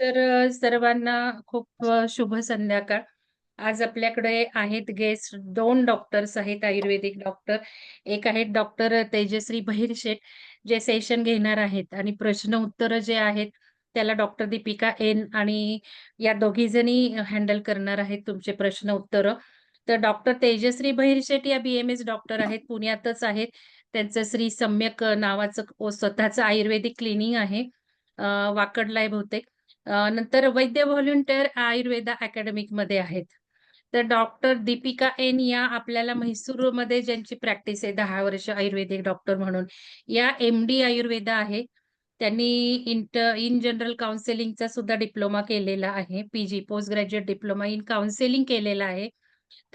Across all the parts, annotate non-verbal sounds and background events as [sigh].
तर सर्वांना खूप शुभ संध्याकाळ. आज आपल्याकडे आहेत गेस्ट दोन डॉक्टर्स आहेत आयुर्वेदिक डॉक्टर. एक आहेत डॉक्टर तेजश्री बहिरशेठ जे सेशन घेणार आहेत आणि प्रश्न उत्तर जे आहेत त्याला डॉक्टर दीपिका एन आणि या दोघी जणी हँडल करणार आहेत तुमचे प्रश्न उत्तर तर डॉक्टर तेजश्री बहिरशेठ या बी-एम-एस डॉक्टर आहेत, पुण्यातच आहेत. त्यांचं श्री सम्यक नावाचं स्वतःचं आयुर्वेदिक क्लिनिक आहे. वाकडलाय वाकडला आहे बहुतेक. नंतर वैद्य व्हॉलंटियर आयुर्वेदा अकॅडमिकमध्ये आहेत. तर डॉक्टर दीपिका एन या आपल्याला म्हैसूरमध्ये ज्यांची प्रॅक्टिस आहे दहा वर्ष आयुर्वेदिक डॉक्टर म्हणून. या एम-डी आयुर्वेदा आहे. त्यांनी इंटर इन जनरल काउन्सिलिंगचा सुद्धा डिप्लोमा केलेला आहे. PG post graduate diploma in counselling केलेला आहे.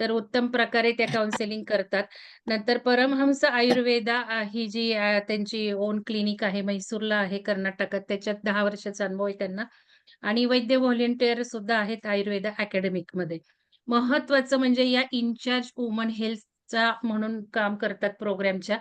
तर उत्तम प्रकारे त्या काउन्सिलिंग करतात. नंतर परमहंस आयुर्वेदा ही जी त्यांची ओन क्लिनिक आहे म्हैसूरला आहे कर्नाटकात. त्याच्यात दहा वर्षाचा अनुभव आहे त्यांना. आणि वैद्य व्हॉलेंटिअर सुद्धा आहेत आयुर्वेदा अकॅडमिकमध्ये. महत्त्वाचं म्हणजे या इन्चार्ज वुमन हेल्थचा म्हणून काम करतात प्रोग्रामच्या.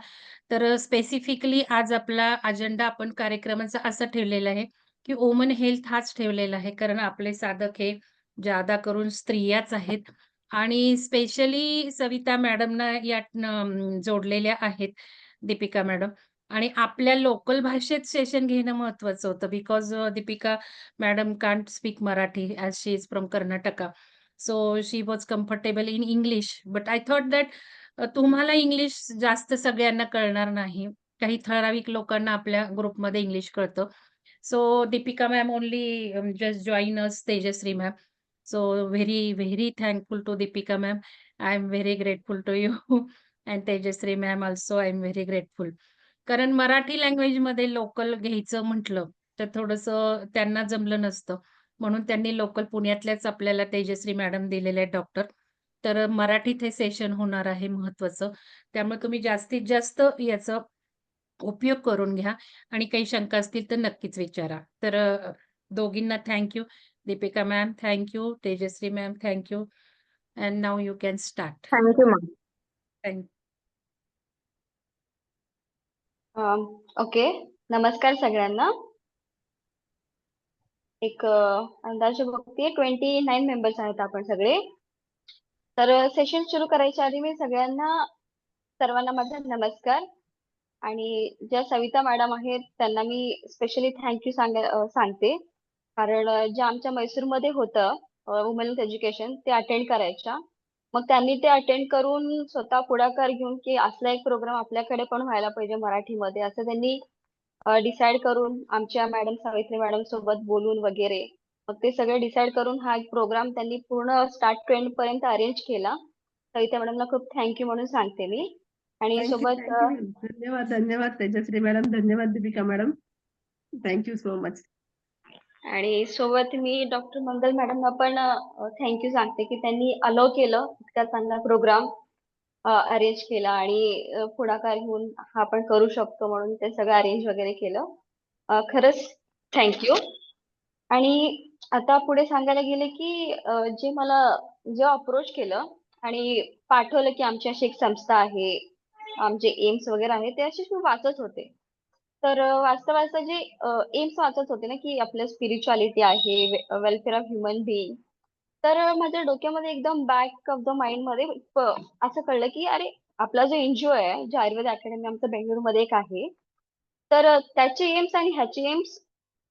तर स्पेसिफिकली आज आपला अजेंडा आपण कार्यक्रमाचा असा ठेवलेला आहे, की वुमन हेल्थ हाच ठेवलेला आहे. कारण आपले साधक हे जादा करून स्त्रियाच आहेत आणि स्पेशली सविता मॅडमना यातनं जोडलेल्या आहेत, दीपिका मॅडम. आणि आपल्या लोकल भाषेत सेशन घेणं महत्त्वाचं होतं because Deepika madam can't speak Marathi as she is from Karnataka so she was comfortable in English but I thought that तुम्हाला इंग्लिश जास्त सगळ्यांना कळणार नाही. काही ठराविक लोकांना आपल्या ग्रुपमध्ये इंग्लिश कळतं. So Deepika ma'am only just join us Tejashri ma'am. So very, very thankful to Deepika ma'am. I am very grateful to you and Tejashri ma'am also I am very grateful. कारण मराठी लँग्वेजमध्ये local घ्यायचं म्हटलं, तर थोडंसं त्यांना जमलं नसतं. म्हणून त्यांनी लोकल पुण्यातल्याच आपल्याला तेजश्री मॅडम दिलेले आहेत डॉक्टर. तर मराठीत हे सेशन होणार आहे महत्त्वाचं. त्यामुळे तुम्ही जास्तीत जास्त याचा उपयोग करून घ्या आणि काही शंका असतील तर नक्कीच विचारा. तर दोघींना thank you. Deepika ma'am thank you. Tejashri ma'am thank you. And now you can start. Thank you ma'am. Thank okay. नमस्कार सगळ्यांना. एक अं, अंदाजे बघते ट्वेंटी नाईन मेंबर्स आहेत आपण सगळे. तर सेशन सुरू करायच्या आधी मी सगळ्यांना सर्वांना माझा नमस्कार. आणि ज्या सविता मॅडम आहेत त्यांना मी स्पेशली थँक्यू सांग सांगते. कारण अं, ज्या आमच्या मैसूरमध्ये होतं वुमन एज्युकेशन ते अटेंड करायच्या. मग त्यांनी ते अटेंड करून स्वतः पुढाकार घेऊन की असला एक प्रोग्राम आपल्याकडे पण व्हायला पाहिजे मराठीमध्ये असं त्यांनी डिसाईड करून आमच्या मॅडम सावित्री मॅडम सोबत बोलून वगैरे मग ते सगळे डिसाईड करून हा एक प्रोग्राम त्यांनी पूर्ण स्टार्ट टू एंड पर्यंत अरेंज केला. सविता मॅडमला खूप थँक्यू म्हणून सांगते मी. आणि सोबत धन्यवाद धन्यवाद तेजश्री मॅडम धन्यवाद Deepika madam thank you so much आणि सोबत मी डॉक्टर मंगल मॅडमना पण थँक्यू सांगते की त्यांनी अलाव केलं इतका चांगला प्रोग्राम अरेंज केला आणि पुढाकार घेऊन हा आपण करू शकतो म्हणून ते सगळं अरेंज वगैरे केलं. खरंच थँक्यू आणि आता पुढे सांगायला गेले की जे मला जे अप्रोच केलं आणि पाठवलं की आमची अशी एक संस्था आहे आमचे एम्स वगैरे आहे ते असेच मी वाचत होते. तर वाचता वाचता जे एम्स वाचत होते ना की आपलं स्पिरिच्युअलिटी आहे वेलफेअर ऑफ ह्युमन बिईंग तर माझ्या डोक्यामध्ये एकदम बॅक ऑफ द माइंडमध्ये असं कळलं की अरे आपला जो एनजीओ आहे जे आयुर्वेद अकॅडमी आमचं बेंगळुरूमध्ये एक आहे. तर त्याचे एम्स आणि ह्याचे एम्स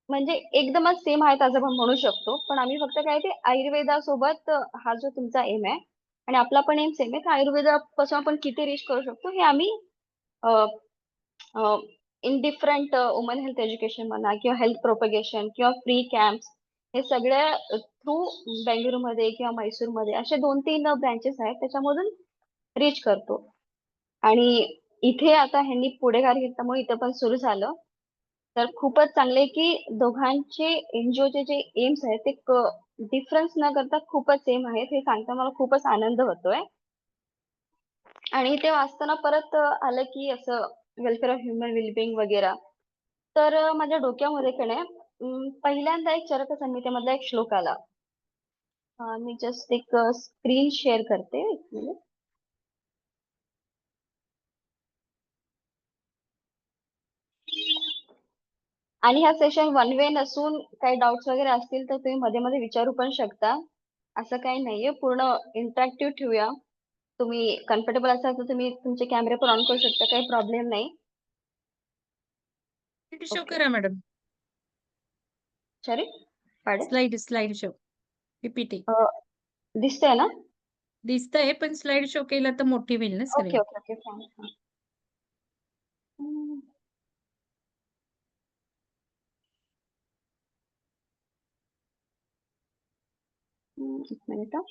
म्हणजे एकदमच सेम आहेत असं आपण म्हणू शकतो. पण आम्ही फक्त काय ते आयुर्वेदासोबत हा जो तुमचा एम आहे आणि आपला पण एम सेम आहे. तर आयुर्वेदापासून आपण किती रीच करू शकतो हे आम्ही in different woman health education म्हणा किंवा हेल्थ प्रोपगेशन किंवा फ्री कॅम्प्स हे सगळ्या थ्रू बेंगळुरूमध्ये किंवा मैसूरमध्ये असे दोन तीन uh, ब्रँचेस आहेत. त्याच्यामधून रीच करतो. आणि इथे आता ह्यांनी पुढेकार घेतल्यामुळे इथं पण सुरू झालं. तर खूपच चांगले की दोघांचे एनजीओचे जे एम्स आहेत ते डिफरन्स न करता खूपच सेम आहेत. हे सांगता मला खूपच आनंद होतोय. आणि ते वाचताना परत uh, आलं की असं वेलफेअर ऑफ ह्युमन वेलबिंग वगैरे. तर माझ्या डोक्यामध्ये का नाही पहिल्यांदा एक चरक संहितेमधला एक श्लोक आला. मी जस्ट एक स्क्रीन शेअर करते एक मिनिट आणि हा सेशन वन वे नसून काही डाऊट्स वगैरे असतील तर तुम्ही मध्ये मध्ये विचारू पण शकता. असं काही नाहीये. पूर्ण इंटरॅक्टिव्ह ठेवूया. तुम्ही कम्फर्टेबल असाल तर तुम्ही तुमचे कॅमेरे पण ऑन करू शकता काही प्रॉब्लेम नाही. शो. करा मॅडम सॉरी पाडे स्लाइड स्लाइड शो पीपीटी दिसतंय ना? दिसतंय पण स्लाइड शो केला तर मोठी होईल ना okay screen okay okay fine एक मिनिट हं.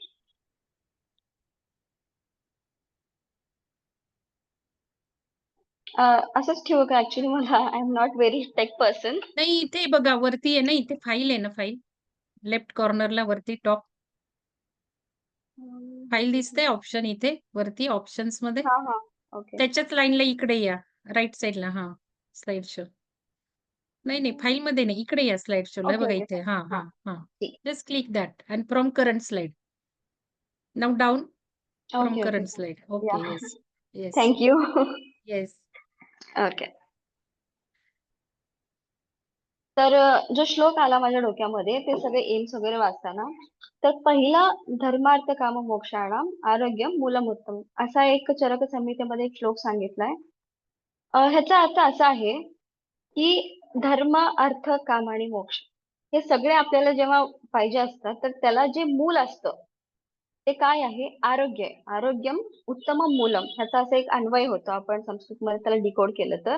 अं, असंच ठेवू का? ऍक्च्युली मला I am not very tech person नाही इथे बघा वरती आहे ना इथे फाईल आहे ना फाईल लेफ्ट कॉर्नरला वरती टॉप फाईल दिसते ऑप्शन इथे वरती ऑप्शन्समध्ये. हा हा ओके त्याच्याच लाईनला इकडे या राईट साईडला हा स्लाइड शो नाही नाही फाईल मध्ये नाही इकडे या स्लाइड शोला ओके, बघा ओके, इथे. हा हा, हा. हा ठीक. Just click that and from current slide now down from okay current slide okay yes yes thank you yes okay तर अ, जो श्लोक आला माझ्या डोक्यामध्ये ते सगळे एम्स वगैरे वाचताना तर पहिला धर्मार्थ काम मोक्षाणाम आरोग्य मूलमुत्तम असा एक चरक संहितेमध्ये एक श्लोक सांगितलाय. अ, ह्याचा अर्थ असा आहे की धर्म अर्थ काम आणि मोक्ष हे सगळे आपल्याला जेव्हा पाहिजे असतात तर त्याला जे मूल असतं ते काय आहे? आरोग्य आहे. आरोग्यम उत्तम मूलम. ह्याचा असा एक अन्वय होतो आपण संस्कृतमध्ये त्याला डिकोड केलं तर.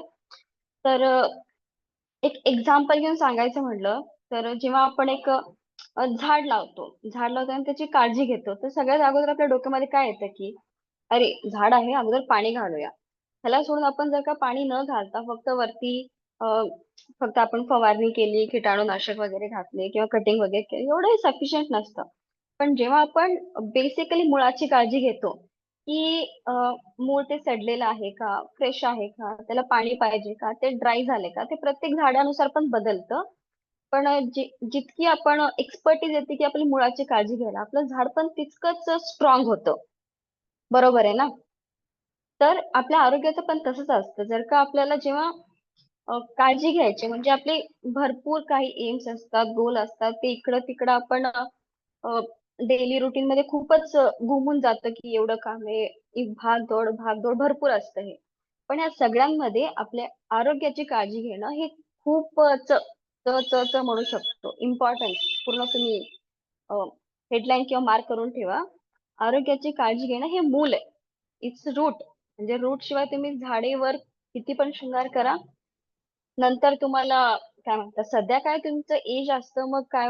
तर एक एक्झाम्पल घेऊन सांगायचं म्हटलं तर जेव्हा आपण एक झाड लावतो. झाड लावतो आणि त्याची काळजी घेतो. तर सगळ्यात अगोदर आपल्या डोक्यामध्ये काय येतं की अरे झाड आहे अगोदर पाणी घालूया. ह्याला सोडून आपण जर का पाणी न घालता फक्त वरती फक्त आपण फवारणी केली कीटाणूनाशक वगैरे घातले किंवा कटिंग वगैरे केली एवढं सफिशियंट नसतं. पण जेव्हा आपण बेसिकली मुळाची काळजी घेतो की मूळ ते सडलेलं आहे का फ्रेश आहे का त्याला पाणी पाहिजे का ते ड्राय झाले का ते प्रत्येक झाडानुसार पण बदलतं. पण जितकी आपण एक्सपर्टीज येते की आपली मुळाची काळजी घ्यायला आपलं झाड पण तितकंच स्ट्रॉंग होतं. बरोबर आहे ना? तर आपल्या आरोग्याचं पण तसंच असतं. जर का आपल्याला जेव्हा काळजी घ्यायची म्हणजे आपले भरपूर काही एम्स असतात गोल असतात ते इकडं तिकडं आपण डेली रुटीन मध्ये खूपच घुमून जातं की एवढं काम आहे एक भागदौड भागदौड भरपूर असतं हे. पण या सगळ्यांमध्ये आपल्या आरोग्याची काळजी घेणं हे खूपच च च च म्हणू शकतो. इम्पॉर्टन्स पूर्ण तुम्ही हेडलाईन किंवा मार्क करून ठेवा. आरोग्याची काळजी घेणं हे मूल आहे. इट्स रूट म्हणजे रूट शिवाय तुम्ही झाडेवर किती पण शृंगार करा. नंतर तुम्हाला काय म्हणतात सध्या काय तुमचं एज असतं मग काय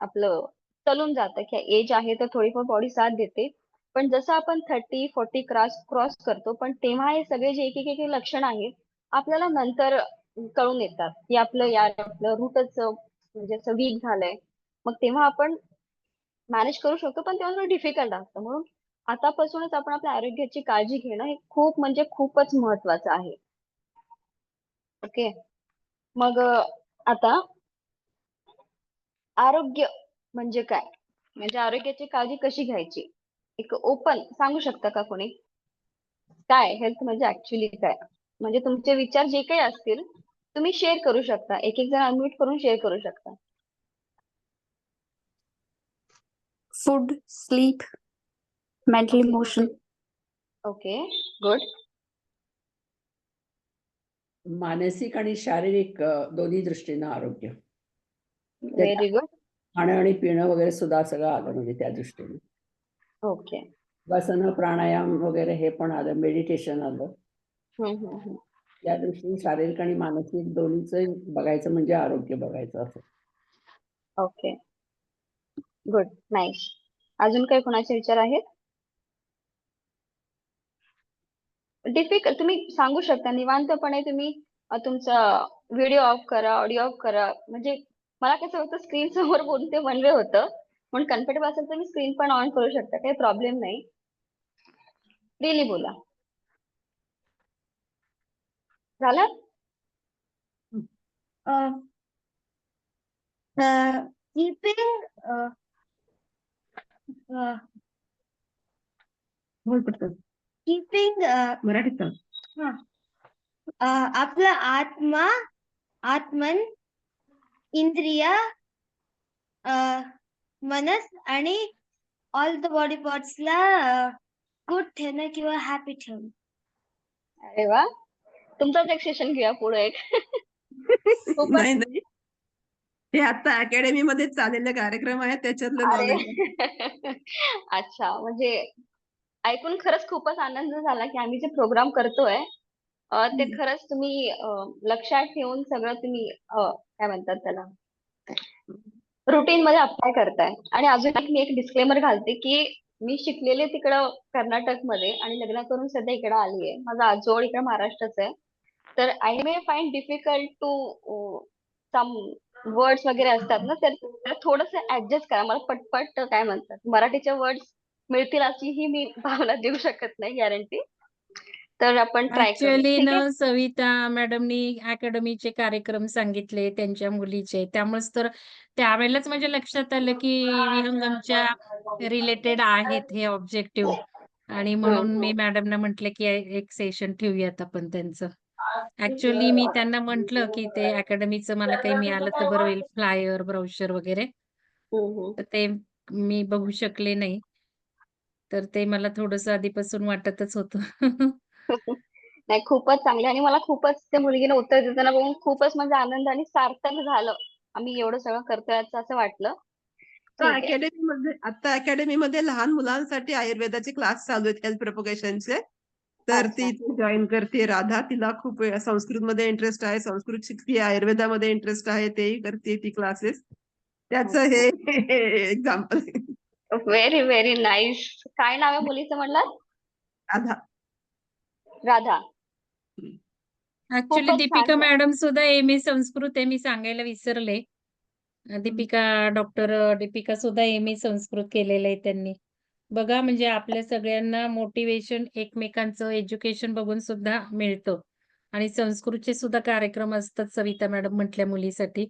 आपलं चलून जातं. की एज आहे तर थोडीफार बॉडी साथ देते. पण जसं आपण थर्टी फोर्टी क्रॉस क्रॉस करतो पण तेव्हा हे सगळे जे एक एक एक लक्षण आहेत आपल्याला नंतर कळून येतात. की आपलं या आपलं रूटच म्हणजे असं वीक झालंय. मग तेव्हा आपण मॅनेज करू शकतो पण तेव्हा थोडं डिफिकल्ट असतं. म्हणून आतापासूनच आपण आपल्या आरोग्याची काळजी घेणं हे खूप म्हणजे खूपच महत्वाचं आहे. ओके मग आता आरोग्य म्हणजे काय? म्हणजे आरोग्याची काळजी कशी घ्यायची? एक ओपन सांगू शकता का कोणी? काय? हेल्थ म्हणजे ऍक्च्युली काय? म्हणजे तुमचे विचार जे काही असतील तुम्ही शेअर करू शकता. एक एक जण अनम्यूट करून शेअर करू शकता. Sleep, mental Okay. emotion. Okay good मानसिक आणि शारीरिक दोन्ही दृष्टीनं आरोग्य. व्हेरी गुड खाणं आणि पिणं वगैरे सुद्धा सगळं आलं म्हणजे त्या दृष्टीने. ओके. योगासनं प्राणायाम वगैरे हे पण आलं मेडिटेशन आलं. त्या दृष्टीने शारीरिक आणि मानसिक दोन्हीचं बघायचं म्हणजे आरोग्य बघायचं असं. ओके. गुड नाईस अजून काही कोणाचे विचार आहेत? डिफिकल्ट तुम्ही सांगू शकता. निवांतपणे तुम्ही तुमचा व्हिडिओ ऑफ करा ऑडिओ ऑफ करा. म्हणजे मला कसं होतं स्क्रीन समोर बोलून ते वन वे होतं. म्हणून कम्फर्टेबल असेल तर मी स्क्रीन पण ऑन करू शकता काही प्रॉब्लेम नाही. फ्रीली बोला. झालं? keeping बोल पटकन keeping uh, मराठीत सांग uh, आपला आत्मा आत्मन इंद्रिया अ, मनस आणि ऑल द बॉडी पार्ट्सला गुड ठेवणं किंवा हॅपी ठेवणं. अरे वा. तुमचाच एक सेशन घेऊया पुढे. [laughs] एक नाही नाही. हे आता अकॅडमी मध्ये चाललेले कार्यक्रम आहेत त्याच्यातलं अरे. [laughs] अच्छा म्हणजे ऐकून खरंच खूपच आनंद झाला की आम्ही जे प्रोग्राम करतोय अ, ते हम्म. खरंच तुम्ही अ, लक्षात ठेवून सगळं तुम्ही अ, काय म्हणतात त्याला? रुटीन मध्ये अप्लाय करताय. आणि अजून एक मी एक डिस्क्लेमर घालते की मी शिकलेले तिकडं कर्नाटकमध्ये आणि लग्न करून सध्या इकडे आली आहे माझा आजोळ इकडे महाराष्ट्राचं आहे. तर I may find difficult to some words वगैरे असतात ना तर थोडस ऍडजस्ट करा. मला पटपट काय म्हणतात मराठीचे वर्ड्स मिळतील अशी ही मी भावना देऊ शकत नाही गॅरंटी तर आपण ट्राय करू ऍक्च्युअली ना सविता मॅडमनी अकॅडमीचे कार्यक्रम सांगितले त्यांच्या मुलीचे. त्यामुळेच तर त्यावेळेलाच माझ्या लक्षात आलं की विहंगमच्या रिलेटेड आहेत हे ऑब्जेक्टिव्ह आणि म्हणून मी मॅडमना म्हटलं की एक सेशन ठेवूयात आपण त्यांचं. ऍक्च्युअली मी त्यांना म्हंटल की ते अकॅडमीचं मला काही मिळालं तर बरं होईल फ्लायर ब्राउचर वगैरे. हम्म. तर ते मी बघू शकले नाही. तर ते मला थोडस आधीपासून वाटतच होतं. [laughs] [laughs] नाही खूपच चांगले. आणि मला खूपच त्या मुलगीने उत्तर देताना बघून खूपच म्हणजे आनंद आणि सार्थक झालं. आम्ही एवढं सगळं करतोय याचं असं वाटलं. ठीक आहे. अकॅडमी मध्ये आता अकॅडमी मध्ये लहान मुलांसाठी आयुर्वेदाचे क्लास चालू आहेत हेल्थ प्रोपगेशनचे तर ती जॉईन करते राधा. तिला खूप संस्कृत मध्ये इंटरेस्ट आहे. संस्कृत शिकते आयुर्वेदामध्ये इंटरेस्ट आहे तेही करते ती क्लासेस त्याचं हे एक्झाम्पल व्हेरी व्हेरी नाईस काय नाव आहे मुलीचं म्हणलं राधा. राधा. ऍक्च्युली दीपिका मॅडम सुद्धा एम ए संस्कृत आहे मी सांगायला विसरले. दीपिका डॉक्टर दीपिका सुद्धा एम ए संस्कृत केलेलं आहे त्यांनी. बघा म्हणजे आपल्या सगळ्यांना मोटिवेशन एकमेकांचं एज्युकेशन बघून सुद्धा मिळतं. आणि संस्कृतचे सुद्धा कार्यक्रम असतात सविता मॅडम म्हटल्या मुलीसाठी.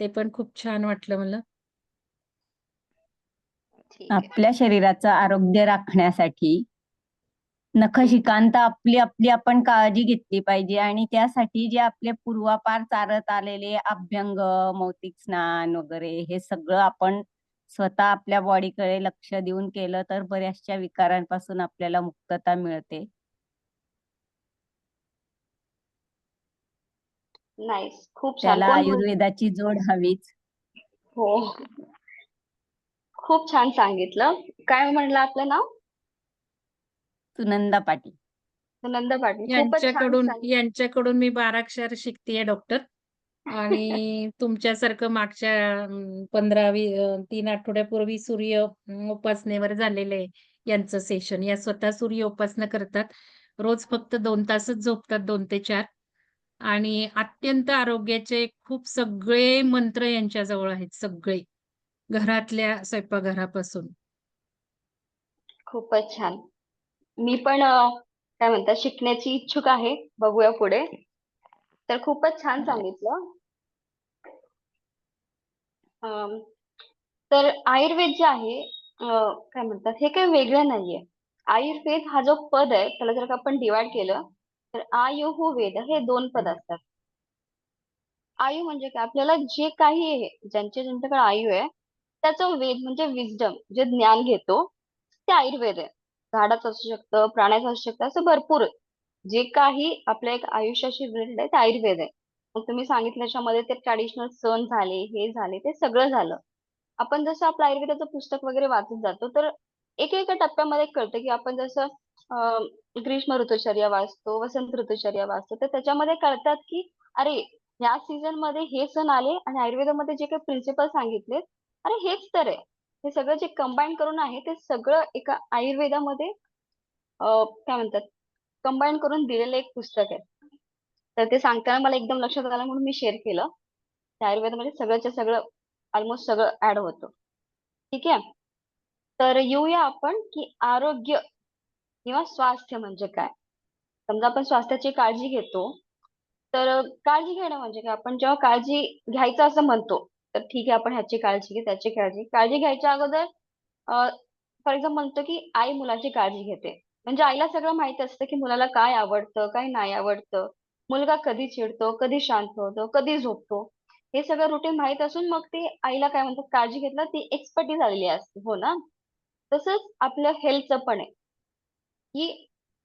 ते पण खूप छान वाटलं मला. ठीक आहे. आपल्या शरीराचं आरोग्य राखण्यासाठी नखशिकांत आपली आपली आपण काळजी घेतली पाहिजे. आणि त्यासाठी जे आपले पूर्वापार चालत आलेले अभ्यंग मौतिक स्नान वगैरे हे सगळं आपण स्वतः आपल्या बॉडीकडे लक्ष देऊन केलं तर बऱ्याचशा विकारांपासून आपल्याला मुक्तता मिळते. खूप छान. त्याला आयुर्वेदाची जोड हवीच. हो. खूप छान सांगितलं. काय म्हणलं आपलं नाव? सुनंदा पाटील. सुनंदा पाटील खूपच छान यांच्याकडून सांगितलं. यांच्याकडून मी बाराक्षर शिकतेय डॉक्टर आणि [laughs] तुमच्यासारखं मागच्या अं, पंधरा वी- अं, तीन आठवड्यापूर्वी सूर्य अं, उपासनेवर झालेलं आहे यांचं सेशन या स्वतः सूर्य उपासना करतात. रोज फक्त दोन तासच झोपतात दोन ते चार. आणि अत्यंत आरोग्याचे खूप सगळे मंत्र यांच्या जवळ आहेत सगळे. घरातल्या स्वयंपाकघरापासून. खूपच छान. मी पण काय म्हणतात शिकण्याची इच्छुक आहे. बघूया पुढे. तर खूपच छान सांगितलं. अं, तर आयुर्वेद जे आहे काय म्हणतात हे काही वेगळं नाहीये. आयुर्वेद हा जो पद आहे त्याला जर का आपण डिवाइड केलं तर आयुः वेद हे दोन पद असतात. आयु म्हणजे काय? आपल्याला जे काही आहे ज्यांच्या ज्यांच्याकडे आयु आहे त्याचं वेद म्हणजे विजडम जे ज्ञान घेतो ते आयुर्वेद आहे. झाडाचं असू शकतं प्राण्याचं असू शकतं असं भरपूर जे काही आपल्या एक आयुष्याशी रिलेटेड आहे ते आयुर्वेद आहे. मग तुम्ही सांगितल्याच्यामध्ये ते ट्रॅडिशनल सण झाले हे झाले ते सगळं झालं. आपण जसं आपलं आयुर्वेदाचं पुस्तक वगैरे वाचत जातो तर एक एका टप्प्यामध्ये कळतं की आपण जसं ग्रीष्म ऋतुचर्या वाचतो वसंत ऋतुचर्या वाचतो तर त्याच्यामध्ये कळतात की अरे ह्या सीझनमध्ये हे सण आले आणि आयुर्वेदामध्ये जे काही प्रिन्सिपल सांगितले अरे हेच तर आहे. हे सगळं जे कंबाईन करून आहे ते सगळं एका आयुर्वेदामध्ये काय म्हणतात? कंबाईन करून दिलेलं एक पुस्तक आहे. तर ते सांगताना मला एकदम लक्षात आलं म्हणून मी शेअर केलं. त्या आयुर्वेदामध्ये सगळ्याच्या सगळं ऑलमोस्ट सगळं ऍड होतं. ठीक आहे? तर येऊया आपण की आरोग्य किंवा स्वास्थ्य म्हणजे काय? समजा आपण स्वास्थ्याची काळजी घेतो. तर काळजी घेणं म्हणजे काय? आपण जेव्हा काळजी घ्यायचं असं म्हणतो तर ठीक आहे आपण ह्याची काळजी घे त्याची काळजी काळजी घ्यायच्या अगोदर फॉर एक्झाम्पल म्हणतो की आई मुलाची काळजी घेते. म्हणजे आईला सगळं माहीत असतं की मुलाला काय आवडतं काय नाही आवडतं. मुलगा कधी चिडतो कधी शांत होतो कधी झोपतो. हे सगळं रुटीन माहीत असून मग ते आईला काय म्हणतात काळजी घेतला ती एक्सपर्टीज आलेली असते. हो ना? तसंच आपल्या हेल्थचं पण आहे. की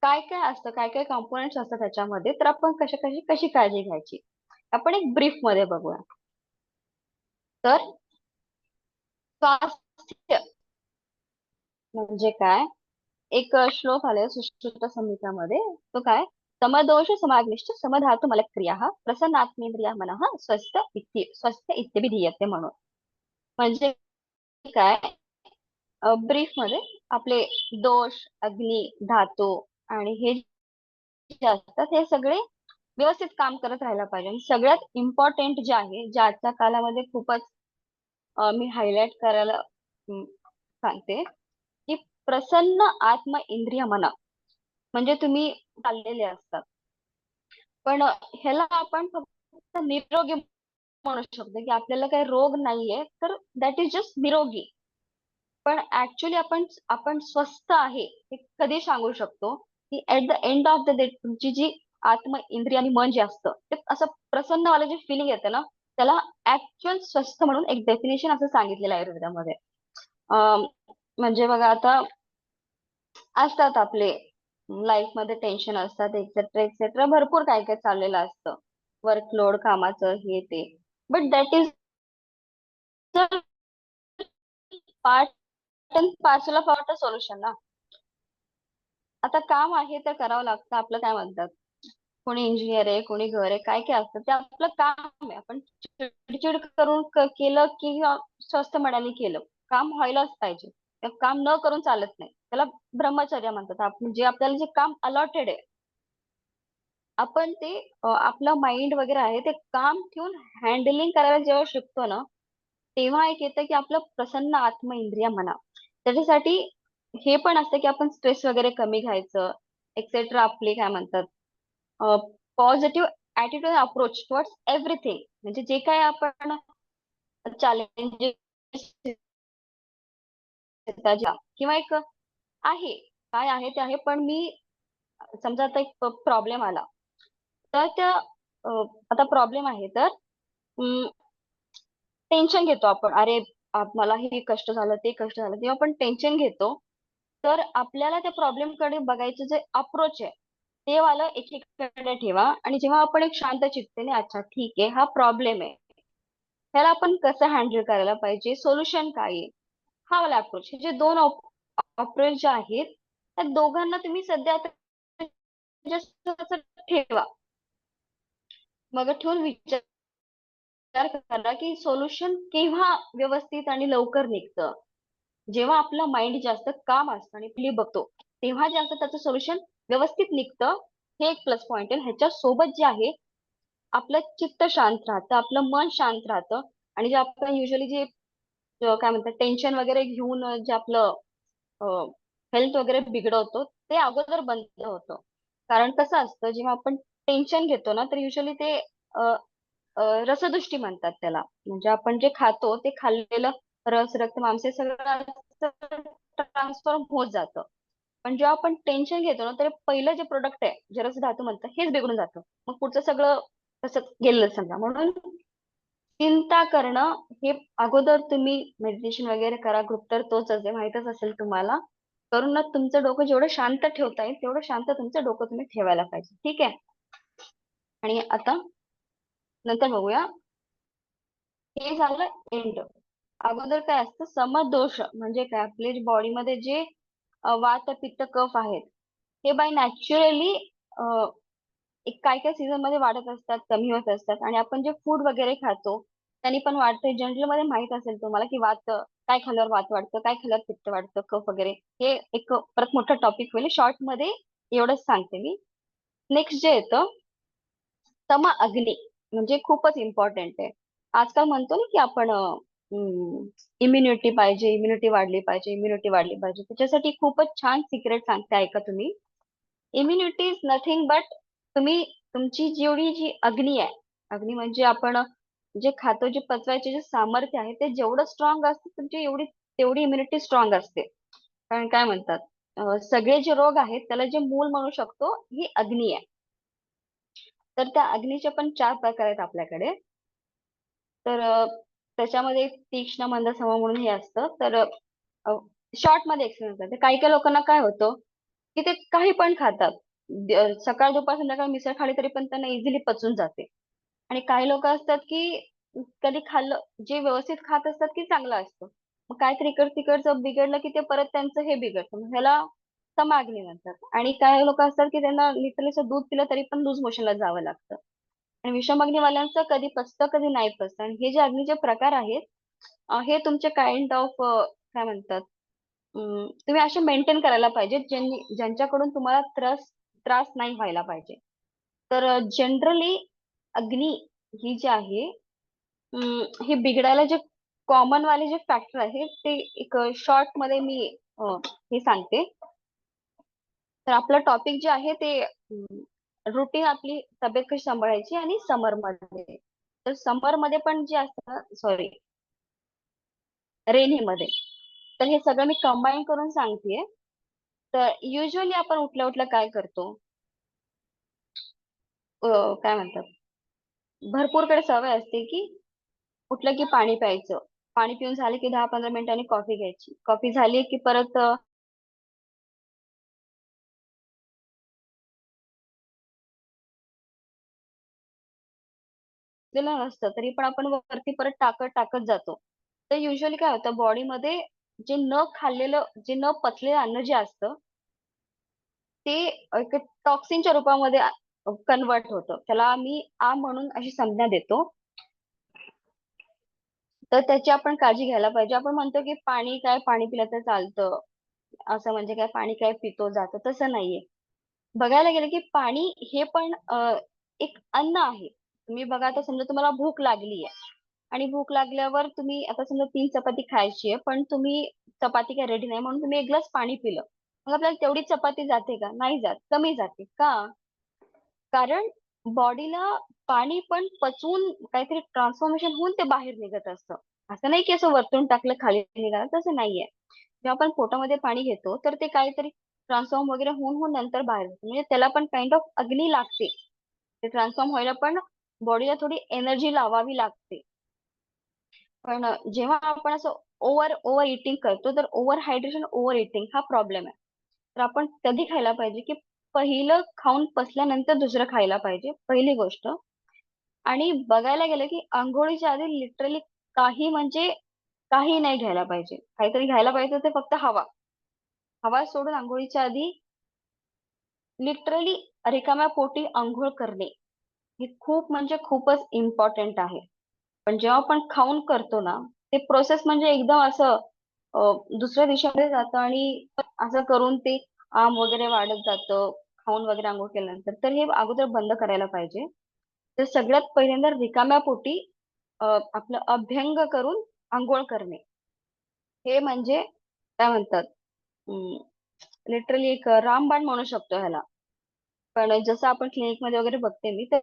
काय काय असतं काय काय कॉम्पोनंट्स असतात त्याच्यामध्ये तर आपण कशा कशी कशी काळजी घ्यायची? आपण एक ब्रीफमध्ये बघूया. तर स्वास्थ्य म्हणजे काय? एक श्लोक आलाय सुश्रुत संहितामध्ये. तो काय? समदोष समाग्निष्ठ समधातु मलक्रिया प्रसन्नात्मेंद्रिया मन स्वस्थ इत्य स्वस्थ इत्यभिधीयते म्हणून. म्हणजे काय? ब्रीफमध्ये आपले दोष अग्नी धातू आणि हे जे असतात हे सगळे व्यवस्थित काम करत राहायला पाहिजे. सगळ्यात इम्पॉर्टंट जे आहे जे आजच्या कालामध्ये खूपच मी हायलाइट करायला सांगते की प्रसन्न आत्म इंद्रिय मना म्हणजे तुम्ही चाललेले असतात. पण ह्याला आपण फक्त निरोगी म्हणू शकतो की आपल्याला काही रोग नाहीये तर दॅट इज जस्ट निरोगी. पण ऍक्च्युली आपण आपण स्वस्थ आहे हे कधी सांगू शकतो की at the end of the day तुमची जी आत्म इंद्रिय आणि मन जे असतं ते असं प्रसन्नवालं जे फिलिंग येतं ना त्याला ऍक्च्युअल स्वस्थ म्हणून एक डेफिनेशन असं सांगितलेलं आहे आयुर्वेदामध्ये. म्हणजे बघा आता असतात आपले लाईफमध्ये टेन्शन असतात एक्सेट्रा एक्सेट्रा भरपूर काय काय चाललेलं असतं. वर्कलोड कामाचं हे ते. But that is part and parcel of our solution ना. आता काम आहे तर करावं लागतं आपलं काय म्हणतात? कोणी इंजिनियर आहे कोणी घर आहे काय काय असतं ते आपलं काम आहे. आपण चिडचिड करून केलं की स्वस्त मनाने केलं. काम व्हायलाच पाहिजे. काम न करून चालत नाही. त्याला ब्रह्मचर्य म्हणतात. आपण जे आपल्याला जे काम अलॉटेड आहे. आपण ते आपलं माइंड वगैरे आहे ते काम ठेवून हँडलिंग करायला जेव्हा शिकतो ना तेव्हा एक येतं की आपलं प्रसन्न आत्म इंद्रिय म्हणा. त्याच्यासाठी हे पण असतं की आपण स्ट्रेस वगैरे कमी घ्यायचं एक्सेट्रा आपले काय म्हणतात positive attitude approach towards everything म्हणजे जे काय आपण चॅलेंजेस किंवा एक आहे काय आहे ते आहे पण मी समजा आता एक प्रॉब्लेम आला. तर त्या आता प्रॉब्लेम आहे तर टेन्शन घेतो आपण. अरे मला हे कष्ट झालं ते कष्ट झालं तेव्हा आपण टेन्शन घेतो. तर आपल्याला त्या प्रॉब्लेमकडे बघायचं जे अप्रोच आहे ते वाला एकीकडे ठेवा आणि जेव्हा आपण एक शांत चित्तेने अच्छा ठीक आहे हा प्रॉब्लेम आहे. ह्याला आपण कसं हँडल करायला पाहिजे? सोल्युशन काय आहे? हा वाला अप्रोच हे जे दोन अप्रोच जे आहेत त्या दोघांना तुम्ही सध्या ठेवा. मग ठेवून विचार विचार करा की सोल्युशन केव्हा व्यवस्थित आणि लवकर निघतं? जेव्हा आपलं माइंड जास्त काम असतं आणि प्ली बघतो तेव्हा जास्त त्याचं सोल्युशन व्यवस्थित निघतं. हे एक प्लस पॉइंट आहे. ह्याच्या सोबत जे आहे आपलं चित्त शांत राहतं आपलं मन शांत राहतं. आणि जे आपण युजली जे काय म्हणतात टेन्शन वगैरे घेऊन जे आपलं हेल्थ वगैरे बिघडवतो ते अगोदर बंद होतं. कारण कसं असतं जेव्हा आपण टेन्शन घेतो ना तर युजली ते रसदृष्टी म्हणतात त्याला. म्हणजे आपण जे खातो ते खाल्लेलं रस रक्त मांस सगळं ट्रान्सफॉर्म होत जातं. पण जेव्हा आपण टेन्शन घेतो ना तर पहिलं जे प्रोडक्ट आहे जरस धातू म्हणतात हेच बिघडून जातं. मग पुढचं सगळं तसंच गेलं समजा. म्हणून चिंता करणं हे अगोदर तुम्ही मेडिटेशन वगैरे करा ग्रुप तर तोच असेल माहितच असेल तुम्हाला. करून ना तुमचं डोकं जेवढं शांत ठेवता येईल तेवढं शांत तुमचं डोकं तुम्ही ठेवायला पाहिजे. ठीक आहे? आणि आता नंतर बघूया. हे झालं एंड अगोदर काय असतं? समदोष. म्हणजे काय? आपल्या बॉडीमध्ये जे वात पित्त कफ आहेत. हे बाय नॅचरली एक काय काय सीझनमध्ये वाढत असतात कमी होत असतात आणि आपण जे फूड वगैरे खातो त्यांनी पण वाढते जनरलमध्ये माहीत असेल तुम्हाला की वात काय खाल्ल्यावर वात वाढतं काय खाल्ल्यावर पित्त वाढतं कफ वगैरे. हे एक परत मोठं टॉपिक होईल. शॉर्टमध्ये एवढंच सांगते मी. नेक्स्ट जे येतं सम अग्नी म्हणजे खूपच इम्पॉर्टंट आहे. आजकाल म्हणतो ना की आपण इम्युनिटी पाहिजे इम्युनिटी वाढली पाहिजे इम्युनिटी वाढली पाहिजे. त्याच्यासाठी खूपच छान सिक्रेट सांगते ऐका तुम्ही? इम्युनिटी इज नथिंग बट तुम्ही तुमची जेवढी जी अग्नी आहे अग्नी म्हणजे आपण जे खातो जे पचवायचे जे सामर्थ्य आहे ते जेवढं स्ट्रॉंग असते तुमची एवढी तेवढी इम्युनिटी स्ट्रॉंग असते. कारण काय म्हणतात सगळे जे रोग आहेत त्याला जे मूल म्हणू शकतो ही अग्नी आहे. तर त्या अग्नीचे पण चार प्रकार आहेत आपल्याकडे. तर त्याच्यामध्ये तीक्ष्ण मंद सम म्हणून हे असतं. तर शॉर्टमध्ये एक्सप्लेन करते. काही काही लोकांना काय होतं की ते काही पण खातात. सकाळ दुपार संध्याकाळ मिसळ खाली तरी पण त्यांना इझिली पचून जाते. आणि काही लोक असतात की कधी खाल्लं जे व्यवस्थित खात असतात की चांगलं असतं. मग काहीतरी इकड तिकडचं बिघडलं की ते परत त्यांचं हे बिघडतं. मग ह्याला समाग्नी म्हणतात आणि काही लोक असतात की त्यांना लिटरली दूध पिलं तरी पण लूज मोशनला जावं लागतं. आणि विषमअग्निवाल्यांचं कधी पचतं कधी नाही पसतं. आणि हे जे अग्नीचे प्रकार आहेत हे तुमचे काइंड ऑफ काय म्हणतात तुम्ही असे मेंटेन करायला पाहिजे ज्यांनी ज्यांच्याकडून तुम्हाला त्रास त्रास नाही व्हायला पाहिजे. तर जनरली अग्नी ही जी आहे हे बिघडायला जे कॉमन वाले जे फॅक्टर आहे ते एक शॉर्टमध्ये मी हे सांगते. तर आपलं टॉपिक जे आहे ते रुटीन आपली तब्येत कशी सांभाळायची आणि समरमध्ये. तर समरमध्ये पण जे असतं सॉरी रेनी मध्ये. तर हे सगळं मी कंबाईन करून सांगतेय. तर युजली आपण उठल्या उठल्या काय करतो? काय म्हणतात? भरपूरकडे सवय असते की उठलं की पाणी प्यायचं. पाणी पिऊन झाले की दहा पंधरा मिनिटांनी कॉफी घ्यायची. कॉफी झाली की परत अं, नसतं तरी पण आपण वरती परत टाकत टाकत जातो. तर युजली काय होतं बॉडीमध्ये जे न खाल्लेलं जे न पचलेलं अन्न जे असतं ते एक टॉक्सिनच्या रूपामध्ये कन्वर्ट होतं. त्याला मी आ म्हणून अशी संज्ञा देतो. तर त्याची आपण काळजी घ्यायला पाहिजे. आपण म्हणतो की पाणी काय पाणी पिलं तर चालतं. असं म्हणजे काय पाणी काय पितो जातं तसं नाहीये. बघायला गेलं की पाणी हे पण एक अन्न आहे. तुम्ही बघा आता समजा तुम्हाला भूक लागली आहे आणि भूक लागल्यावर तुम्ही आता समजा तीन चपाती खायची आहे पण तुम्ही चपाती काय रेडी नाही म्हणून तुम्ही एक ग्लास पाणी पिलं. मग आपल्याला तेवढी चपाती जाते का? नाही जात. कमी जाते. का? कारण बॉडीला पाणी पण पचवून काहीतरी ट्रान्सफॉर्मेशन होऊन ते बाहेर निघत असतं. असं नाही की असं वरतून टाकलं खाली निघालं. तसं नाहीये. जेव्हा आपण पोटामध्ये पाणी घेतो तर ते काहीतरी ट्रान्सफॉर्म वगैरे होऊन होऊन नंतर बाहेर येतं म्हणजे त्याला पण काइंड ऑफ अग्नी लागते. ते ट्रान्सफॉर्म व्हायला पण बॉडीला थोडी एनर्जी लावावी लागते. पण जेव्हा आपण असं ओव्हर ओव्हर इटिंग करतो तर ओव्हर हायड्रेशन ओव्हर इटिंग हा प्रॉब्लेम आहे. तर आपण कधी खायला पाहिजे की पहिलं खाऊन पसल्यानंतर दुसरं खायला पाहिजे पहिली गोष्ट. आणि बघायला गेलं की आंघोळीच्या आधी लिटरली काही म्हणजे काही नाही घ्यायला पाहिजे. काहीतरी घ्यायला पाहिजे ते फक्त हवा. हवा सोडून आंघोळीच्या आधी लिटरली रिकाम्या पोटी आंघोळ करणे. हे खूप म्हणजे खूपच इम्पॉर्टंट आहे. पण जेव्हा आपण खाऊन करतो ना ते प्रोसेस म्हणजे एकदम असं दुसऱ्या दिशेमध्ये जातं आणि असं करून ते आम वगैरे वाढत जातं खाऊन वगैरे आंघोळ केल्यानंतर. तर हे अगोदर बंद करायला पाहिजे. तर सगळ्यात पहिल्यांदा रिकाम्या पोटी आपलं अभ्यंग करून आंघोळ करणे. हे म्हणजे काय म्हणतात? लिटरली एक रामबाण म्हणू शकतो ह्याला. पण जसं आपण क्लिनिकमध्ये वगैरे बघते मी तर